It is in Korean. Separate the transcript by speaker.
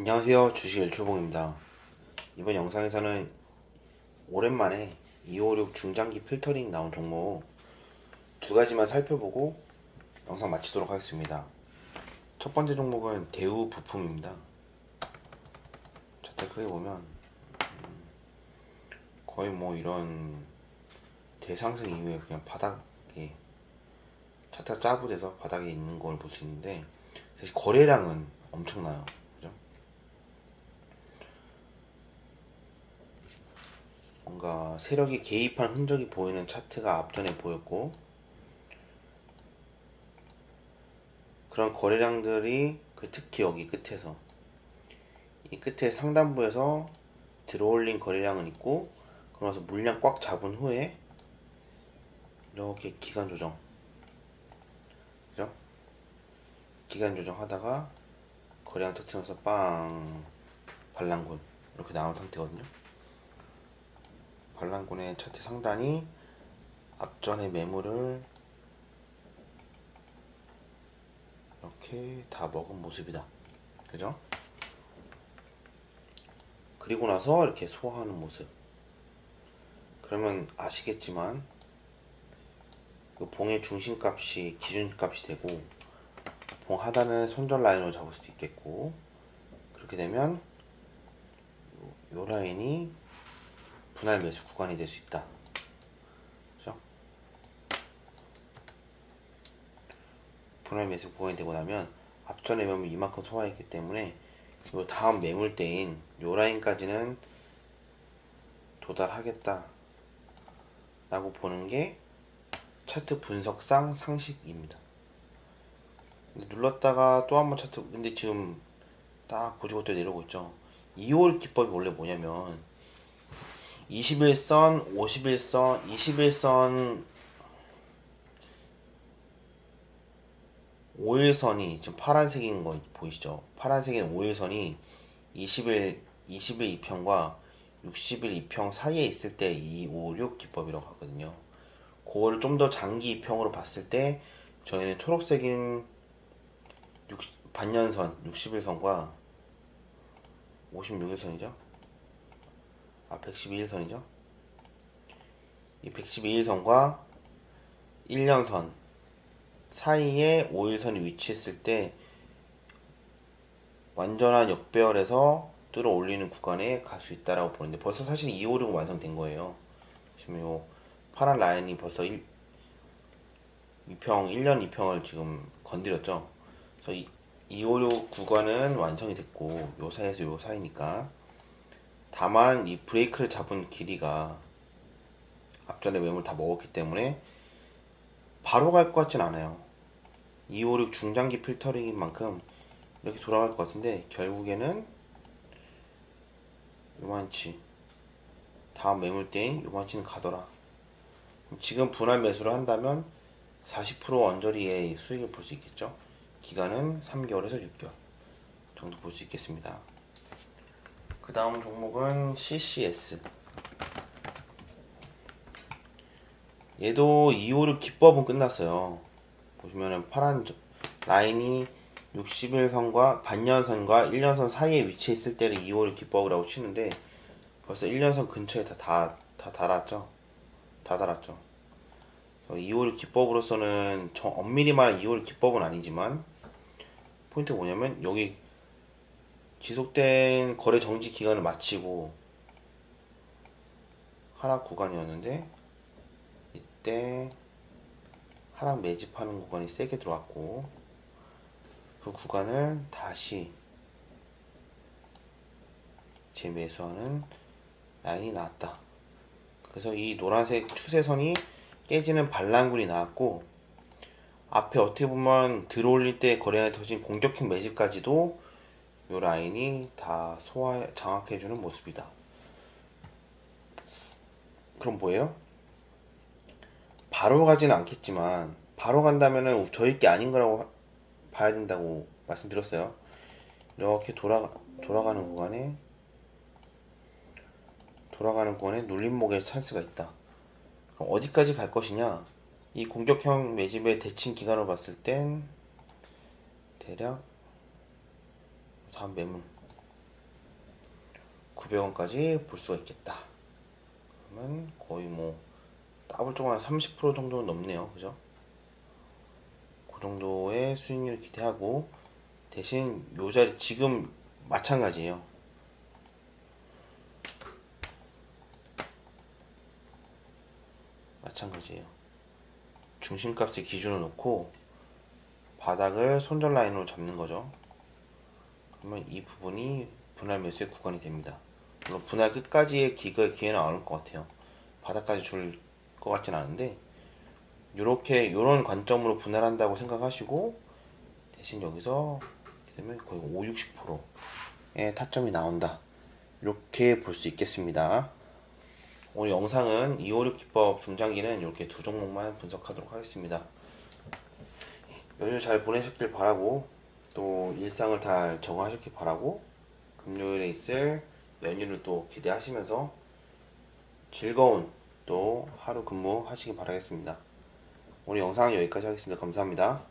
Speaker 1: 안녕하세요. 주식 일초봉입니다. 이번 영상에서는 오랜만에 256 중장기 필터링 나온 종목 두 가지만 살펴보고 영상 마치도록 하겠습니다. 첫 번째 종목은 대우 부품입니다. 차트 크게 보면 음, 거의 뭐 이런 대상승 이후에 그냥 바닥에 차트가 짜부돼서 바닥에 있는 걸 볼 수 있는데 사실 거래량은 엄청나요 그죠? 뭔가 세력이 개입한 흔적이 보이는 차트가 앞전에 보였고 그런 거래량들이 그 특히 여기 끝에서 이 끝에 상단부에서 들어올린 거래량은 있고 그러면서 물량 꽉 잡은 후에 이렇게 기간 조정 그죠? 기간 조정하다가 거래량 터트려서 빵 반란군 이렇게 나온 상태거든요. 반란군의 차트 상단이 앞전의 매물을 이렇게 다 먹은 모습이다. 그죠? 그리고 나서 이렇게 소화하는 모습. 그러면 아시겠지만 그 봉의 중심값이 기준값이 되고 봉 하단은 손절 라인으로 잡을 수도 있겠고 그렇게 되면 요, 요 라인이 분할 매수 구간이 될 수 있다. 그죠? 분할 매수 구간이 되고 나면 앞전에 매물 이만큼 소화했기 때문에 요 다음 매물대인 요 라인까지는 도달하겠다 라고 보는 게 차트 분석상 상식입니다. 눌렀다가 또 한 번 차트 근데 지금 딱 고지고대 내려오고 있죠. 2월 기법이 원래 뭐냐면 21선, 51선, 21선 5일선이 지금 파란색인 거 보이시죠? 파란색인 5일선이 20일 20일 2평과 60일 2평 사이에 있을 때 2, 5, 6 기법이라고 하거든요. 그거를 좀더 장기 2평으로 봤을 때 저희는 초록색인 60, 반년선 60일선과 56일선이죠. 아 112일선이죠. 이 112일선과 1년선 사이에 5일선이 위치했을 때 완전한 역배열에서 뚫어 올리는 구간에 갈 수 있다라고 보는데 벌써 사실 256은 완성된 거예요. 지금 요 파란 라인이 벌써 1, 2평, 1년 2평을 지금 건드렸죠. 그래서 이, 256 구간은 완성이 됐고 요 사이에서 요 사이니까 다만 이 브레이크를 잡은 길이가 앞전에 매물 다 먹었기 때문에 바로 갈 것 같진 않아요. 256 중장기 필터링인 만큼 이렇게 돌아갈 것 같은데 결국에는 요만치 다음 매물대인 요만치는 가더라. 지금 분할 매수를 한다면 40% 언저리의 수익을 볼 수 있겠죠. 기간은 3개월에서 6개월 정도 볼 수 있겠습니다. 그 다음 종목은 CCS. 얘도 256 기법은 끝났어요. 보시면은 파란 저- 라인이 60일선과 반년선과 1년선 사이에 위치해 있을 때를 256 기법이라고 치는데 벌써 1년선 근처에 다, 다, 다 달았죠. 다 달았죠. 256 기법으로서는 정 엄밀히 말하면 256 기법은 아니지만 포인트가 뭐냐면 여기 지속된 거래 정지 기간을 마치고 하락 구간이었는데 이때 하락 매집하는 구간이 세게 들어왔고 그 구간을 다시 재매수하는 라인이 나왔다. 그래서 이 노란색 추세선이 깨지는 반란군이 나왔고 앞에 어떻게 보면 들어올릴 때 거래량이 터진 공격형 매집까지도 이 라인이 다 소화 장악해주는 모습이다. 그럼 뭐예요? 바로 가지는 않겠지만 바로 간다면은 저희 게 아닌 거라고 하- 봐야 된다고 말씀드렸어요. 이렇게 돌아 돌아가는 구간에 돌아가는 구간에 눌림목의 찬스가 있다. 그럼 어디까지 갈 것이냐? 이 공격형 매집의 대칭 기간을 봤을 땐 대략 다음 매물 900원까지 볼 수가 있겠다. 그러면 거의 뭐 더블 조금 한30% 정도는 넘네요. 그죠? 그 정도의 수익률을 기대하고 대신 요 자리 지금 마찬가지예요. 마찬가지예요. 중심값의 기준을 놓고 바닥을 손절 라인으로 잡는 거죠. 그러면 이 부분이 분할 매수의 구간이 됩니다. 물론 분할 끝까지의 기가 기회는 안 올 것 같아요. 바닥까지 줄 것 같진 않은데 요렇게 요런 관점으로 분할한다고 생각하시고 대신 여기서 이렇게 되면 거의 5, 60%의 타점이 나온다. 이렇게 볼 수 있겠습니다. 오늘 영상은 256 기법 중장기는 이렇게 두 종목만 분석하도록 하겠습니다. 연휴 잘 보내셨길 바라고 또 일상을 잘 적응하셨길 바라고 금요일에 있을 연휴를 또 기대하시면서 즐거운 또 하루 근무 하시기 바라겠습니다. 오늘 영상은 여기까지 하겠습니다. 감사합니다.